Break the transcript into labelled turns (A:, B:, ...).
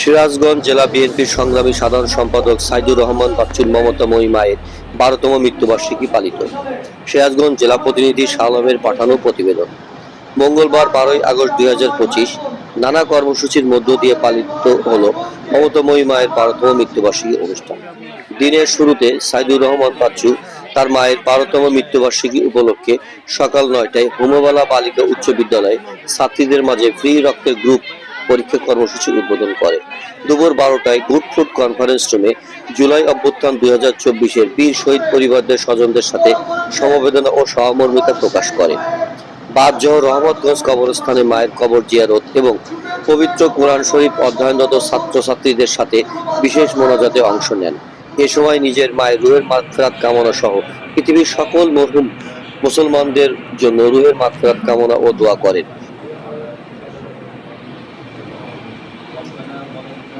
A: সিরাজগঞ্জ জেলা বিএনপির সংগ্রামী সাধারণ সম্পাদক সাইদুর রহমান বাচ্চুর মমতাময়ী মায়ের বারোতম মৃত্যুবার্ষিকী পালিত। সিরাজগঞ্জ জেলা প্রতিনিধি শালমের পাঠানো প্রতিবেদন। মঙ্গলবার বারোই আগস্ট দুই হাজার পঁচিশ নানা কর্মসূচির মধ্য দিয়ে পালিত হল মমতাময়ী মায়ের বারোতম মৃত্যুবার্ষিকী অনুষ্ঠান। দিনের শুরুতে সাইদুর রহমান বাচ্চু তার মায়ের বারোতম মৃত্যুবার্ষিকী উপলক্ষে সকাল নয়টায় হোমবালা বালিকা উচ্চ বিদ্যালয়ে ছাত্রীদের মাঝে ফ্রি রক্তের গ্রুপ পরীক্ষা কর্মসূচি উদ্বোধন করে। দুপুর বারোটায় গুড ফুড কনফারেন্স রুমে জুলাই অভ্যুত্থান দুই হাজার চব্বিশের বীর শহীদ পরিবারদের স্বজনদের সাথে সমবেদনা ও সহমর্মিতা প্রকাশ করে। বাদজহ রহমতগঞ্জ কবরস্থানে মায়ের কবর জিয়ারত এবং পবিত্র কোরআন শরীফ অধ্যয়নরত ছাত্রছাত্রীদের সাথে বিশেষ মোনাজাতে অংশ নেন। এ সময় নিজের মায়ের রুহের মাগফিরাত কামনা সহ পৃথিবীর সকল মরহুম মুসলমানদের জন্য রুহের মাগফিরাত কামনা ও দোয়া করেন। Thank you.